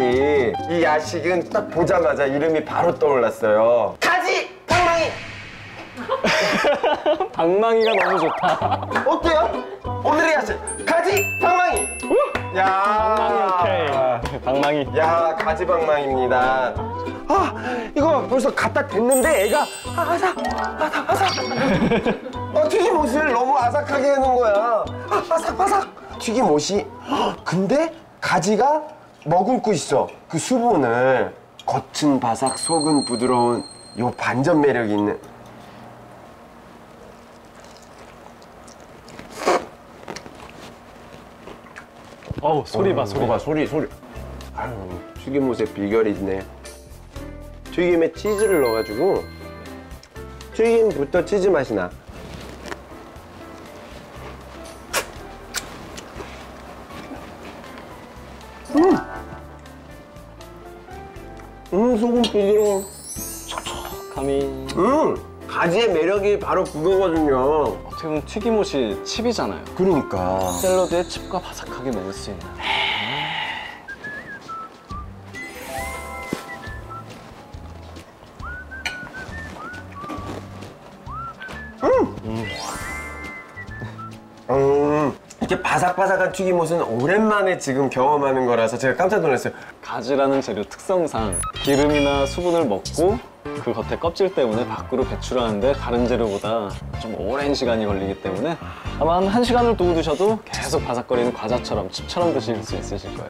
이 야식은 딱 보자마자 이름이 바로 떠올랐어요. 가지 방망이 방망이가 너무 좋다. 어때요? 오늘의 야식 가지 방망이. 야 방망이 오케이. 방망이. 야 가지 방망입니다. 아 이거 벌써 갖다 댔는데 애가 아, 아삭 아삭 아삭. 어, 튀김옷을 너무 아삭하게 해놓은 거야. 아, 아삭 아삭. 튀김옷이 헉, 근데 가지가 머금고 있어. 그 수분을 겉은 바삭 속은 부드러운 요 반전 매력이 있는. 어우 소리 봐 소리. 봐 소리 소리. 아유 튀김옷의 비결이 있네. 튀김에 치즈를 넣어가지고 튀김부터 치즈 맛이 나. 음, 음 소금 부드러워. 감이. 음 가지의 매력이 바로 그거거든요. 어떻게 보면 튀김옷이 칩이잖아요. 그러니까. 샐러드에 칩과 바삭하게 먹을 수 있는. 음 이렇게 바삭바삭한 튀김옷은 오랜만에 지금 경험하는 거라서 제가 깜짝 놀랐어요. 가지라는 재료 특성상 기름이나 수분을 먹고 그 겉에 껍질 때문에 밖으로 배출하는데 다른 재료보다 좀 오랜 시간이 걸리기 때문에 아마 한 1시간을 두고 드셔도 계속 바삭거리는 과자처럼 칩처럼 드실 수 있으실 거예요.